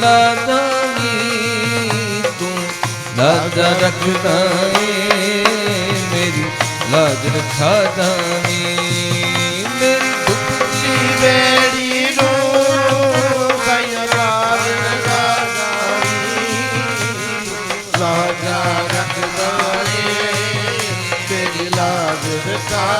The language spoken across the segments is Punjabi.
ਲਾਦਾਨੀ ਤੂੰ। ਲਾਜ ਰੱਖਦਾ ਏ ਮੇਰੀ ਲਾਜ ਰੱਖਾ ਮੇਰੀ ਦੁੱਖੀ ਬੇੜੀ ਨੂੰ ਕੈਰਾਰ ਗਾਣੀ ਲਾਜਾ ਰੱਖਦਾ ਏ ਤੇਰੀ ਲਾਜ ਰਖਾ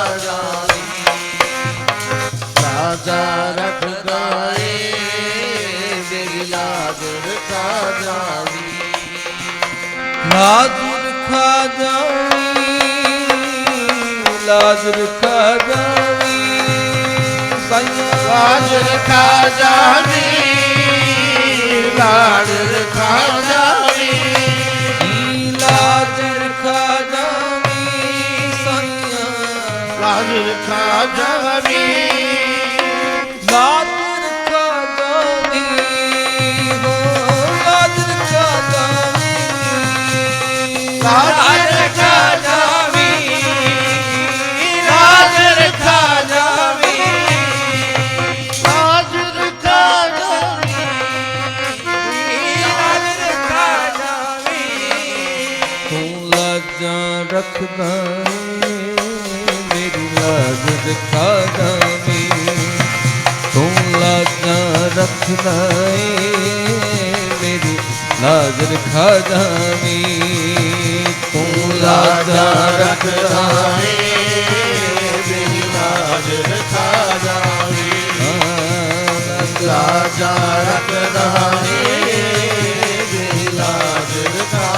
ਲਾਜ ਰੱਖਾ ਜਾਨੀ ਲਾਜ ਰੱਖਾ ਜਾਨੀ ਸਾਈਆਂ ਲਾਜ ਰਖਾ ਜਾਣੀ ਲਾਜ ਰਖਾ ਜਾਣੀ ਲਾਜ ਰੱਖਾ ਜਾਨੀ ਸਾਈਆਂ। ਲਾਜ ਰਖਾ ਲਾਜ ਰਖਾ ਜਾਵੀ ਲਾਜ ਰਖਾ ਜਾਵੀ ਲਾਜ ਰਖਾ ਜਾਵੀ ਲਾਜ ਰਖਾ ਜਾਵੀ ਤੂੰ ਲਾਜਾਂ ਰੱਖਦਾ ਏ, ਮੇਰੀ ਲਾਜ ਰੱਖਾ ਜਾਵੀਂ ਤੂੰ ਲਾਜਾਂ ਰੱਖਦਾ ਏ, ਮੇਰੀ ਲਾਜ ਰੱਖਾ ਜਾਵੀਂ ਤੂੰ ਲਾਜਾਂ ਰੱਖਦਾ ਏ, ਮੇਰੀ ਲਾਜ ਰਖਾ ਜਾਵੀ ਲਾਜਾ ਰੱਖਦਾ ਏ ਮੇਰੀ ਲਾਜ ਰਖਾ